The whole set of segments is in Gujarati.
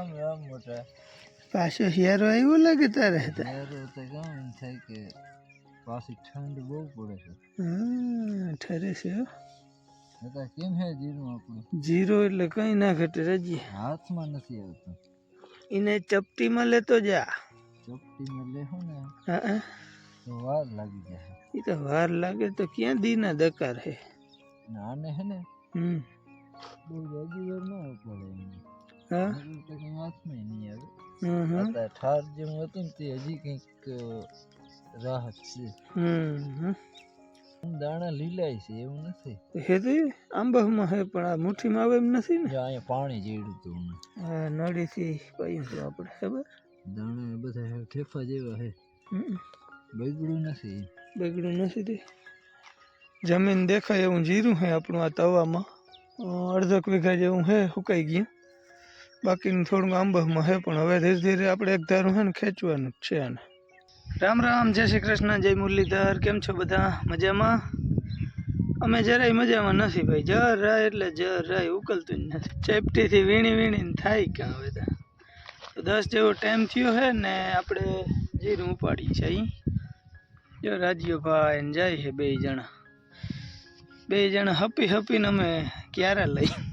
રામ રામ મોટા. પાછો હિયારો આવ્યો લાગે તારે હિયારો તો કેમ થાય કે પાછી ઠંડ બહુ પડે છે. ઠરે છે હો. કેમ હે જીરું આપણું? જીરો એટલે કઈ ના ઘટે રજી. હાથમાં નથી આવતું. એને ચપટીમાં લેતો જા. ચપટીમાં લેહો ને હા. તો વાર લાગી જાય. એ તો વાર લાગે તો ક્યાં દીના દકાર હે? નાને હે ને હમ. બહુ જલ્દી વાર ના પડે કંઈ હાથમાં નહીં આવે. અત્યારે ઠાર જેવું હતું ને તે હજી કંઈક રાહત છે. હમ હમ. દાણા લીલાય છે એવું નથી. હે તો? આંબામાં હે પણ આ મુઠ્ઠીમાં આવે એમ નથી ને? અહીંયા પાણી જેડું હતું આ નળીથી પાયું હતું આપણે ખબર? દાણા બધા ઠેફા જેવા હે. બગડ્યું નથી. બગડ્યું નથી તે? જમીન દેખાય એવું જીરું છે આપણું આ તવામાં. અડધક વીઘા જેવું છે સુકાઈ ગયું. બાકીનું થોડુંક આંબામાં છે પણ હવે ધીરે ધીરે આપણે એક ધારું છે ને ખેંચવાનું છે આને. રામ રામ, જય શ્રી કૃષ્ણ, જય મુરલીધર, કેમ છો બધા? મજામાં? અમે જરાય મજામાં નથી ભાઈ જરા એટલે જરાય ઉકલતું જ નથી. ચેપટીથી વીણી વીણીને થાય ક્યાં હવે તો? દસ જેવો ટાઈમ થયો છે ને આપણે જીરું ઉપાડી છે જો રાજ્યભાઈ ને જાય છે બે જણા. બે જણા હપી હપીને અમે ક્યારે લઈ?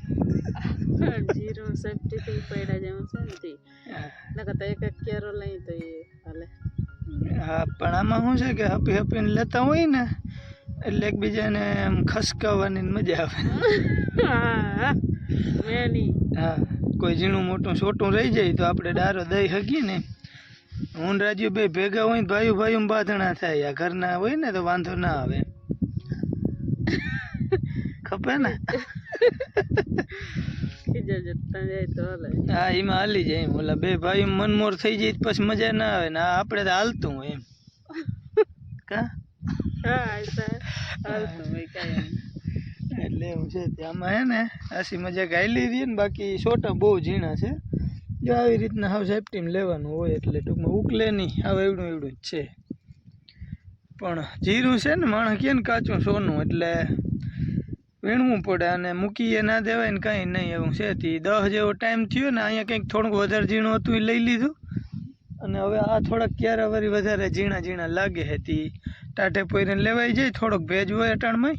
જીરું સેફટી થી પડ્યા જેમ છે ને તે નકર તો એક એક કેરો લઈ તો એ હાલે હા પણ આમાં શું છે કે હપી હપીને લેતા હોય ને એટલે એકબીજાને આમ ખસકાવવાની મજા આવે હા મેની હા કોઈ ઝીણું મોટું છોટું રહી જાય તો આપણે ડારો દઈ શકીએ ને હું રાજુ બે ભેગા હોય ને ભાઈ ભાઈ બાંધણા થાય આ ઘરના હોય ને તો વાંધો ના આવે ખપે ને જતા જાય તો હાલે હા, એમાં હાલી જાય એમ. ઓલા બે ભાઈ મનમોર થઈ જાય પછી મજા ના આવે ને આ આપણે તો હાલતું હોય એમ. કા? હા એટલે એવું છે ત્યાંમાં હે ને આસી મજા ગાયલી રહી ને બાકી છોટા બહુ ઝીણા છે. જો આવી રીતના હાવ સેફટીમ લેવાનું હોય એટલે ટૂંકમાં ઉકલે નહીં. હાવ એવડું એવડું જ છે. પણ જીરું છે ને માણસ કે ને કાચું સોનું એટલે વીણવું પડે અને મૂકીએ ના દેવાય ને કંઈ નહીં એવું છે. તે દસ જેવો ટાઈમ થયો ને અહીંયા કંઈક થોડુંક વધારે ઝીણું હતું એ લઈ લીધું. અને હવે આ થોડાક ક્યારે વળી વધારે ઝીણા ઝીણા લાગે છે તે ટાઢે પોઈને લેવાઈ જાય, થોડોક ભેજ હોય અટાણમાં.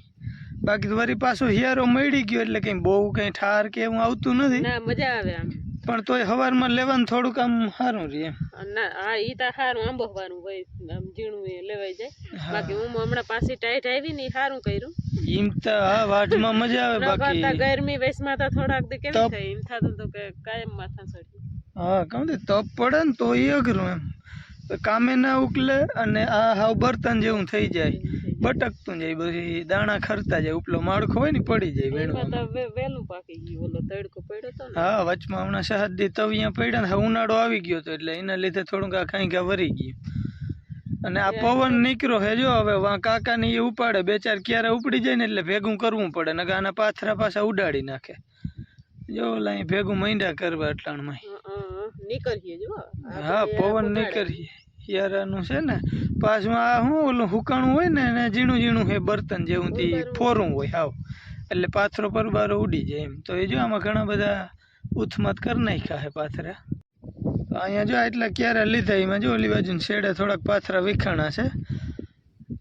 બાકી તો વળી પાછો હિયારો મળી ગયો એટલે કંઈ બહુ કંઈ ઠાર કે એવું આવતું નથી. મજા આવે આમ. પણ તોય હવારમાં લેવાનું થોડુંક આમ સારું રહે. ના હા ઈ તો સારું આંબોવાનું હોય આમ ઝીણું એ લેવાઈ જાય. બાકી હું હમણાં પાછી ટાઈટ આવી ને સારું કર્યું. એમ તો હા વાટમાં મજા આવે બાકી. ગરમી વેસમાં તો થોડાક દી કેમ થાય એમ થાતું તો કે કાયમ માથા ચડી હા તે તપ પડે ને તો એ અઘરું એમ. કામે ના ઉકલે અને આ હાવ બર્તન જેવું થઈ જાય. બટકતું જાય બધી દાણા ખરતા જાય ઉપલો માળખો હોય ને પડી જાય વેણું પાકી ગયું ઓલો તડકો પડ્યો તો હા વચમાં હમણાં શહદ તવ તવિયા પડ્યા ને ઉનાળો આવી ગયો તો એટલે એના લીધે થોડુંક આ કાંઈ ઘા વરી ગયું. અને આ પવન નીકળ્યો હે જો હવે વાં કાકાને એ ઉપાડે બે ચાર ક્યારે ઉપડી જાય ને એટલે ભેગું કરવું પડે ને આના પાથરા પાછા ઉડાડી નાખે. જો ઓલા ભેગું મૈંડા કરવા હં, નીકળીએ જો હા. પવન નીકળીએ. હિયારાનું છે ને પાછું આ શું ઓલું હુકાણું હોય ને એને ઝીણું ઝીણું હે બર્તન જેવું થી ફોરું હોય આવ એટલે પાથરો પરબારો ઉડી જાય એમ. તો એ જો આમાં ઘણા બધા ઉથમત કરી નાખ્યા હે પાથરા. તો અહીંયા જો એટલા ક્યારે લીધા એમાં જો ઓલી બાજુ શેડે થોડાક પાથરા વિખાણા છે.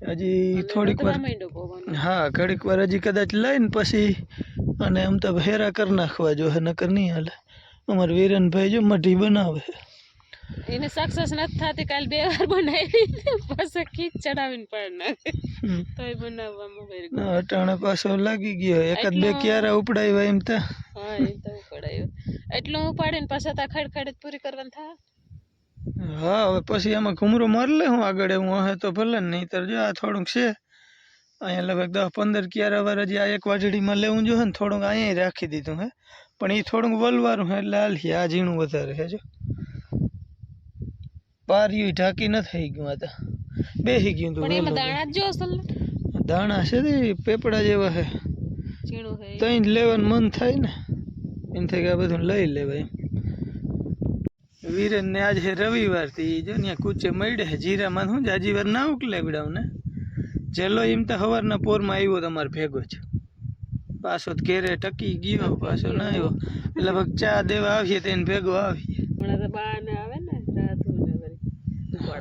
હજી થોડીક વાર હા ઘડીક વાર હજી કદાચ લઈને પછી અને આમ તો હેરા કરી નાખવા જો હે નકર નહીં હાલે. અમારે વીરનભાઈ જો મઢી બનાવે. એને સક્સેસ નથી થતી કાલ બે વાર બનાવી પછી ખીચ ચડાવીને પાડ નાખે હમ. તોય બનાવવામાં વેરી ગુડ અટાણે પાછો લાગી ગયો એકાદ બે ક્યારા ઉપડાવ્યા એમ તા હા એ તો ઉપડાયો. એટલું ઉપાડીને પાછા તા ખડખડ જ પૂરી કરવાનું થા. હા હવે પછી એમાં ઘુમરો મારી લે હું આગળ હું હે તો ભલે ને નહીંતર જો આ થોડુંક છે. અહીંયા લગભગ દસ પંદર ક્યારા વાર હજી આ એક વાજડીમાં લેવું જોઈએ ને થોડુંક અહીંયા રાખી દીધું હે. પણ એ થોડુંક વલવારું હે એટલે હાલ આ ઝીણું વધારે છે જો. પારિયું ઢાંકી ન થઈ ગયું આ તો. બેસી ગયું તું દાણા જો અસલ દાણા છે તે પેપડા જેવા ઝીણું તઈ લેવાનું મન થાય ને. એમ થાય કે આ બધું લઈ લેવાય એમ. વીરેન ને આજે રવિવારથી જો ને કૂચે મળે જીરામાં શું જાજી વાર ના ઉકલે વિડાવ ને. જેલો એમ તો સવારના પોરમાં આવ્યો તમારે ભેગો જ. પાછો ઘેરે ટકી ગયો પાછો ના આવ્યો. એટલે ભગ ચા દેવા આવીએ તેને ભેગો આવીએ.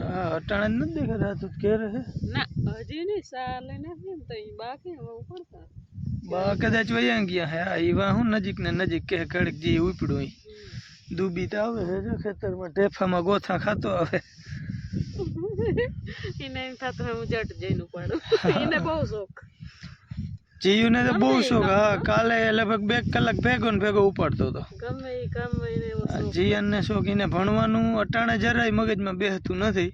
હા અટાણે નથી દેખાતા તું ઘેરે હે ના હજી નહીં સા લઈને તો ઈ બા કદાચ વયા ગયા હે આ ઈવા હું નજીક ને નજીક કે કડક જી એ ડૂબી તો આવે જો ખેતરમાં ઢેફામાં ગોથા ખાતો આવે. એને એમ થતું હું જટ જઈને એને બહુ શોખ. જીયુને તો બહુ શોખ. હા કાલે લગભગ બે કલાક ભેગો ને ભેગો ઉપાડતો હતો. જીયનને શોખ એને ભણવાનું અટાણે જરાય મગજમાં બેહતું નથી.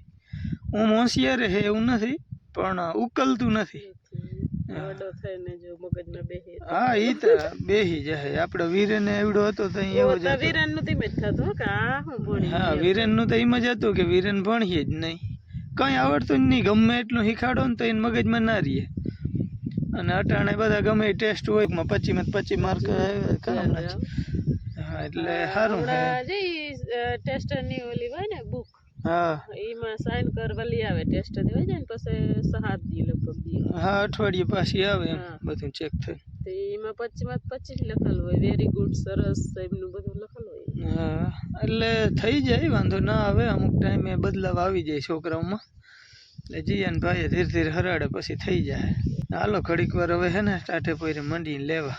હું હોશિયાર હે એવું નથી પણ ઉકલતું નથી. હા. એ તો. બેહી જાય આપણે વીરેને એવડો હતો તો એવો જ. નું થતું હો હા વીરેનનું તો એમ જ હતું કે વીરેન ભણીએ જ નહીં. કઈ આવડતું જ નહીં ગમે એટલું શીખાડો ને તો એને મગજમાં ના રહીએ. અને અટાણે બધા ગમે ટેસ્ટ હોયમાં પચી માં પચી માર્ક હા એટલે સારું જે ટેસ્ટરની ઓલી હોય ને બુક હા. એમાં સાઈન કરવા લઈ આવે ટેસ્ટ હોય ને પછી સાત દી લગભગ દી. હા અઠવાડિયે પાછી આવે એમ. બધું ચેક થઈ તો એમાં પચીસમાં પચીસ લખેલું હોય. વેરી ગુડ સરસ એમનું બધું લખેલું હોય. હા એટલે થઈ જાય વાંધો ના આવે. અમુક ટાઈમે બદલાવ આવી જાય છોકરાઓમાં. એટલે જીયાન ભાઈએ ધીરે ધીરે હરાડે પછી થઈ જાય. હાલો ઘડીક વાર હવે હે ને ટાઢે પોઈને મંડીને લેવા.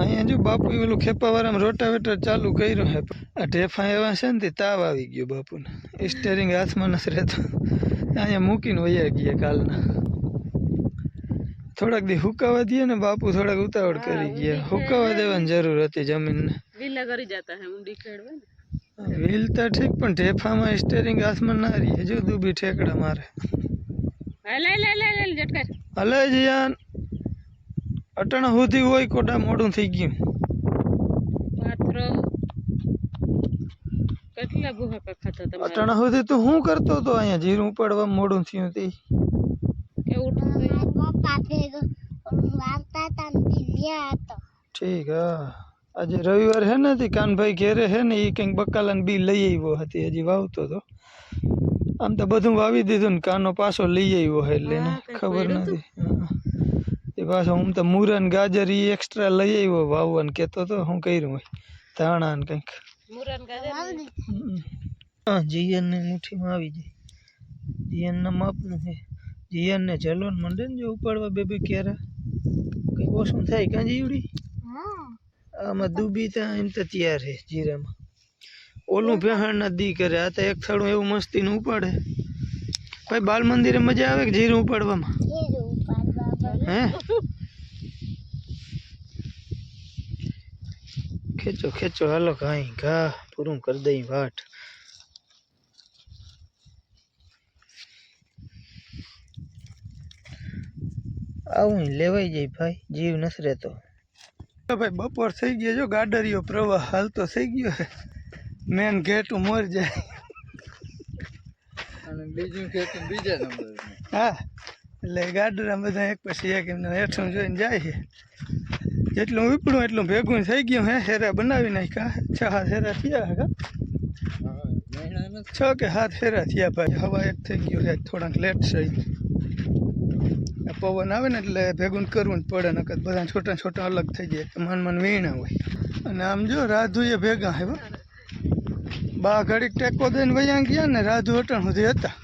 અહીંયા જો બાપુ ઓલું ખેપાવાળામાં રોટાવેટર ચાલુ કર્યું હે. આ ઢેફા એવા છે ને તે તાવ આવી ગયો બાપુને. સ્ટેરિંગ હાથમાં નથી રહેતો. અહીંયા મૂકીને વયા ગયા કાલના. થોડાક દી હુકાવા દઈએ ને બાપુ થોડાક ઉતાવળ કરી ગયા. હુકાવા દેવાની જરૂર હતી જમીનને. વિલા કરી જતા હે ઊંડી ખેડ હોય ને વ્હીલ તો ઠીક પણ ઢેફામાં સ્ટેરિંગ હાથમાં ના રહીએ જો દૂબી ઠેકડા મારે. હલે જીયાન અટણ સુધી હોય કોટા મોડું થઈ ગયું. કેટલા ભૂહાકા ખાતા તમારે? અટાણા સુધી તું શું કરતો હતો અહીંયા જીરું ઉપાડવા મોડું થયું તે? તો ઠીક હા. આજે રવિવાર હે ને તે કાનભાઈ ઘેરે હે ને એ કંઈક બકાલાને બી લઈ આવ્યો હતી હજી વાવતો હતો આમ તો બધું વાવી દીધું ને કાનો પાછો લઈ આવ્યો હે એટલે એને ખબર નથી. હા. એ પાછો હું તો મૂરન ગાજર એ એક્સ્ટ્રા લઈ આવ્યો વાવવા ને કેતો તો હું કર્યું હોય. ધાણા ને કંઈક. મુરન ગાજર? હમ. હા જીયનની મુઠ્ઠીમાં આવી જાય. જીયનના માપનું છે. જીયનને જલોન મંડે ને જો ઉપાડવા બે બે ક્યારે? કંઈ ઓછું થાય કાં જીવડી? આમાં દુબી ત્યાં એમ તો તૈયાર છે જીરામાં. ઓલું ભેહાણના દી કરે આ તો એક થાળું એવું મસ્તીનું ઉપાડે. ભાઈ બાલ મંદિરે મજા આવે કે જીરું ઉપાડવામાં? હે? ખેંચો ખેંચો હાલો કાંઈ ઘા પૂરું કરી દઈ વાટ. આવું લેવાઈ જાય ભાઈ જીવ નથી રહેતો. ભાઈ બપોર થઈ ગયો જો ગાડરિયો પ્રવાહ હાલતો થઈ ગયો છે. મેન ગેટ મોર જાય. અને બીજું ઘેટું બીજા નંબર હા એટલે ગાડરા બધા એક પછી એક એમને હેઠું જોઈને જાય છે. જેટલું ઉપડું એટલું ભેગું થઈ ગયું હે હેરા બનાવી નાખ્યા. છ હાથ હેરા થયા હે કા? છ કે હાથ હેરા થયા ભાઈ. હવા એક થઈ ગયું છે થોડાક લેટ થઈ પવન આવે ને એટલે ભેગું કરવું જ પડે નકર બધા છોટા છોટા અલગ થઈ જાય. મન મન વીણા હોય. અને આમ જો રાધુએ ભેગા હો. બા ઘડીક ટેકો દઈને વૈયા ગયા ને રાજુ અટણ સુધી હતા.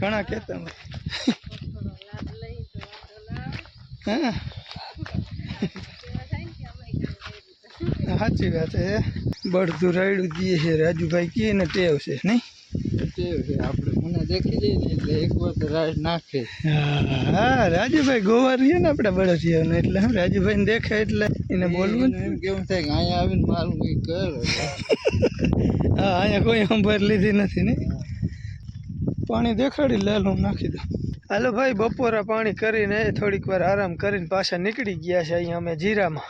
ઘણા કહેતા હા. સાચી વાત છે. બળતું રાયડું દઈએ છે. રાજુભાઈ કે ને ટેવ છે, નહીં? આપણે? મને દેખી જઈએ ને એટલે એક વાર તો નાખે. હા રાજુભાઈ ગોવા રહીએ ને આપણે બળદિયાને એટલે રાજુભાઈ રાજુભાઈને દેખે એટલે એને બોલવું એમ કેવું થાય કે અહીંયા આવીને મારું કંઈક કર. હા અહીંયા કોઈ સંભાળ લીધી નથી ને. પાણી દેખાડી લેલું નાખી દો. હાલો ભાઈ બપોરા પાણી કરીને થોડીક વાર આરામ કરીને પાછા નીકળી ગયા છે અહીંયા અમે જીરામાં.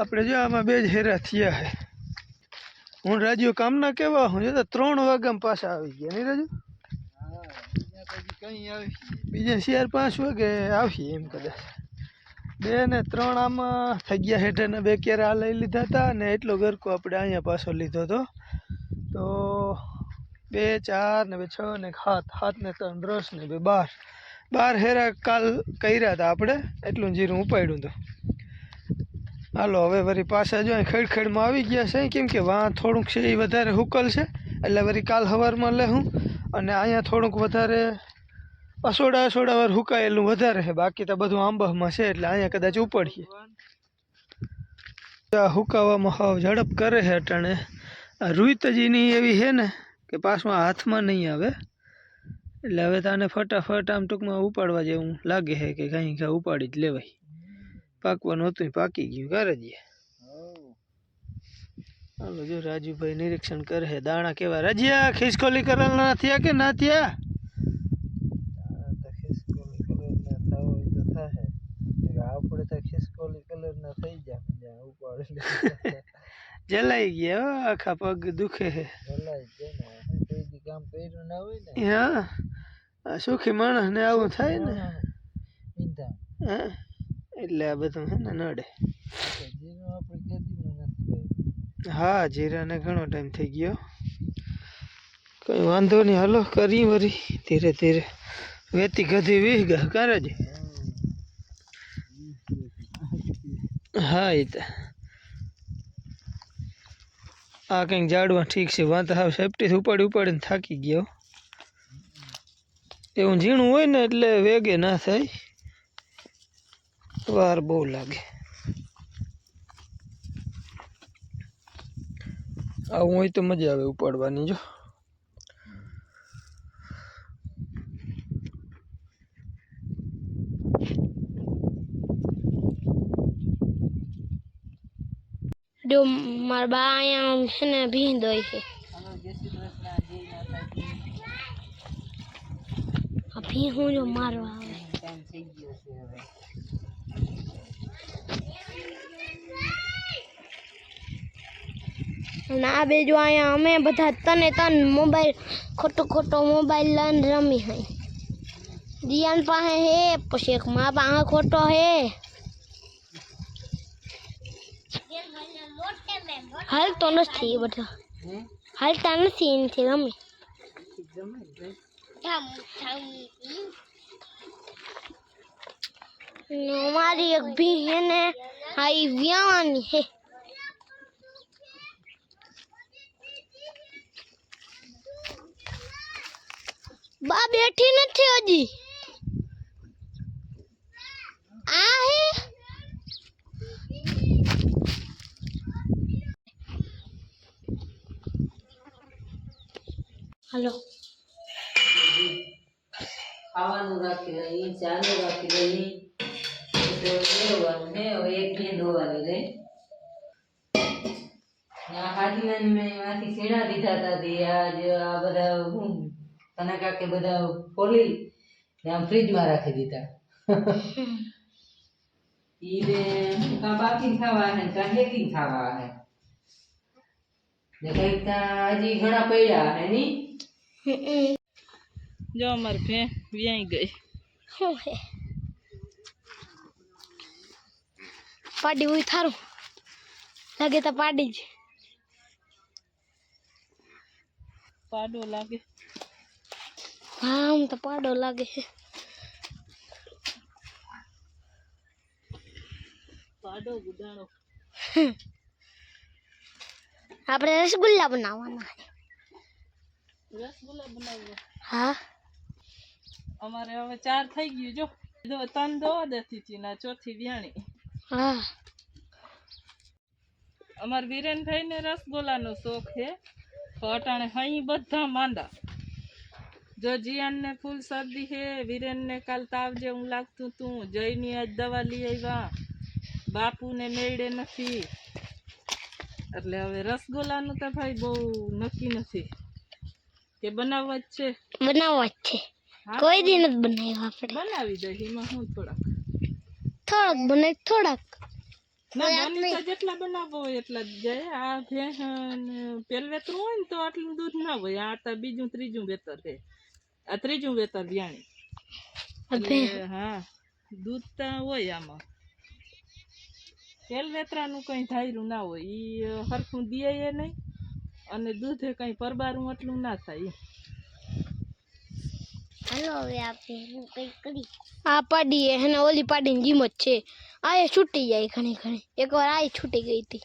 આપણે જો આમાં બે જ હેરા થયા છે. હું રાજુ કામના કેવા હું જો તો ત્રણ વાગ્યામાં પાછા આવી ગયા, નહીં રાજુ? બીજા ચાર પાંચ વાગે આવીએ એમ કદાચ. બે ને ત્રણ આમાં થઈ ગયા હેઠે ને બે કેરા લઈ લીધા હતા અને એટલો ગરકો આપણે અહીંયા પાછો લીધો હતો. તો બે, ચાર ને બે, છ ને સાત સાત ને ત્રણ, દસ ને બે, બાર. બાર હેરા કાલ કર્યા હતા આપણે, એટલું જીરું ઉપાડ્યું હતું. હાલો, હવે વરી પાછા જો ખેડખેડમાં આવી ગયા છે, કેમ કે વાં થોડુંક છે એ વધારે હુકલ છે, એટલે વળી કાલ સવારમાં લેહું અને અહીંયા થોડુંક વધારે અસોડા અસોડા વાર હુકાયેલું વધારે છે, બાકી તો બધું આંબામાં છે, એટલે અહીંયા કદાચ ઉપડીએ. હુકાવામાં હાવ ઝડપ કરે છે અટાણે. આ રૂઈ એવી છે ને, કે પાછમાં હાથમાં નહીં આવે, એટલે હવે તાને ફટાફટ આમ ટૂંકમાં ઉપાડવા જેવું લાગે છે, કે કાંઈ કાંઈ ઉપાડી જ લેવાય. પાકવાનું હતું પાકી ગયું કરે જ. હાલો જો રાજુભાઈ નિરીક્ષણ કરે છે. દાણા કેવા? રાજ્યા ખિસકોલી કરેલા થયા કે ના થયા? ના આપણે તો ખિસકોલી કલર ના થઈ જાય. ઉપાડી જલાઈ ગયા હો, આખા પગ દુખે ને. કોઈ કામ કર્યું ના હોય ને. હા સુખી માણસને આવું થાય ને. હા. એટલે આ બધું હે ને નડે. હા જીરાને ઘણો ટાઈમ થઈ ગયો. કઈ વાંધો નહીં હાલો કરી વરી. ધીરે ધીરે. વેતી ગધી વીહ ગયા કરે જ હા એ તો. આ કંઈક જાડવા ઠીક છે. વાંધા હાવ સેફટીથી ઉપાડી ઉપાડીને થાકી ગયો. એવું ઝીણું હોય ને એટલે વેગે ના થાય. વાર બહુ લાગે આવું હોય તો મજા આવે ઉપાડવાની જો જો મારા બા અહીંયા છે ને ભીંદ હોય છે હાલો જય શ્રી કૃષ્ણ જય માતાજી આ ભી હું જો મારવા આવે ટાઈમ થઈ ગયો છે હવે અને આ બે જો અહીંયા અમે બધા તને તન મોબાઈલ ખોટો ખોટો મોબાઈલ લઈને રમી hay દિયાન પાસે હે પછી એક મા પાસે ખોટો હે. હાલતો નથી એ બધા. હે? હાલતા નથી એનાથી રમી. જમે ભાઈ ને અમારી એક ભી હે ને આ ઈ વ્યાવાની હે. બા બેઠી નથી હજી. આ હે. હલો. ખાવાનું રાખી રહી ચાલુ રાખી રહી. તો લેવાનું હે હવે એક બે ધોવાની રહી. આ હાથીમાં મેં એમાંથી સીણા દીધા હતા તે આજ આ બધા હું તને કાકે બધા ફોલી ને આમ ફ્રીજમાં રાખી દીધા. ઈ બે કા બાકી ખાવા હે કા હેકી ખાવા હે? ને કંઈક ત્યાં હજી ઘણા પડ્યા હે ની? હમ જો અમારી ભે વ્યાઈ ગઈ. શું હે પાડી હોય થારું. લાગે તો પાડી જ. પાડો લાગે. હા આમ તો પાડો લાગે છે પાડો ગુડાણો આપણે રસગુલ્લા બનાવવાના છે. રસગુલ્લા બનાવવો હા અમારે હવે ચાર થઈ ગયું જો દો ત્રણ દો દેતી હતી ના ચોથી વ્યાણી હા અમાર વિરેનભાઈ ને રસગુલ્લાનો શોખ છે તો અટાણે હઈ બધા માંદા જો જીયાન ને ફૂલ શરદી હે વિરેન ને કાલ તાવ જેવું લાગતું તું. જયની આજ દવા લઈ આવ્યા. બાપુ ને મેળે નથી. એટલે હવે રસગુલ્લાનું તો ભાઈ બહુ નક્કી નથી. કે બનાવવા જ છે? બનાવવા જ છે. કોઈ દી નથી બનાવ્યા આપણે. બનાવી દે એમાં હું થોડાક. થોડાક બને થોડાક. જેટલા બનાવવો હોય એટલા જ જાય. આ ભેંસ પેલવેતરું હોય ને તો આટલું દૂધ ના હોય. આ તો બીજું ત્રીજું વેતર છે. આ ત્રીજું વેતર વ્યાણી. અબે હા દૂધ તો હોય આમાં. પેલવેતરાનું કઈ ધાર્યું ના હોય. ઈ હરખું એ નહીં અને દૂધે કઈ પરબારું એટલું ના થાય હાલો હવે આપણે હું કઈ કરી આ પાડીએ. હે ઓલી પાડીની જીમ જ છે. આ એ છૂટી જાય ઘણી ઘણી. એકવાર આ છૂટી ગઈ હતી.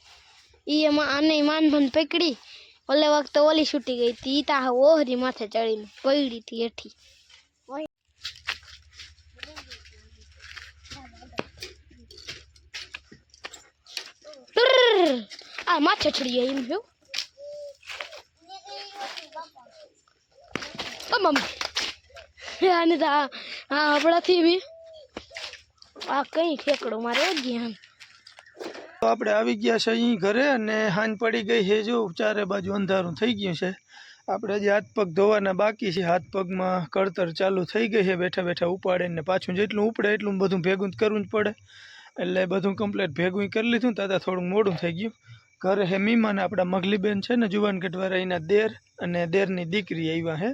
ઈ એમાં આને માન માન પકડી ઓલે વખતે ઓલી છૂટી ગઈ હતી તા ઓહરી માથે ચડીને પડી હતી હેઠી આ માથે ચડી જાય એમ જો. મમ્મી. આને તો આપણાથી બી આ કઈ ઠેકડો મારે ધ્યાન તો આપણે આવી ગયા છે અહીં ઘરે અને હાંજ પડી ગઈ છે જો ચારે બાજુ અંધારું થઈ ગયું છે. આપણે હજી હાથ પગ ધોવાના બાકી છે. હાથ પગમાં કળતર ચાલુ થઈ ગઈ છે. બેઠા બેઠા ઉપાડે ને પાછું જેટલું ઉપડે એટલું બધું ભેગું કરવું જ પડે. એટલે બધું કમ્પ્લીટ ભેગું કરી લીધું તાતા થોડું મોડું થઈ ગયું. ઘરે હે મીમાન આપણા મગલીબેન છે ને જુવાન કટવારા એના દેર અને દેરની દીકરી આવ્યા છે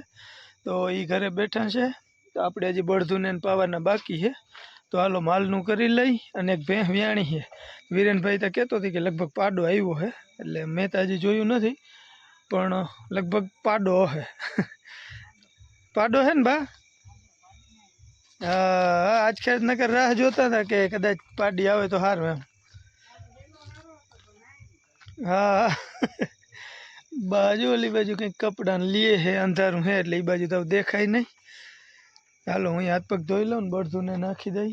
તો એ ઘરે બેઠા છે. તો આપણે હજી બળધુને પાવાના બાકી છે. તો હાલો માલનું કરી લઈ અને એક ભેં વ્યાણી છે. વિરેનભાઈ તો કહેતો હતી કે લગભગ પાડો આવ્યો છે એટલે મેં તો હજી જોયું નથી, પણ લગભગ પાડો હે. પાડો હે ને બા આજ ખેર નગર રાહ જોતા હતા કે કદાચ પાડી આવે તો સારું એમ. હા, બાજુ ઓલી બાજુ કંઈક કપડાં લીએ હે, અંધારું હે, એટલે એ બાજુ તો દેખાય નહીં. ચાલો હું હાથ પગ ધોઈ લઉં ને બળધુને નાખી દઈ.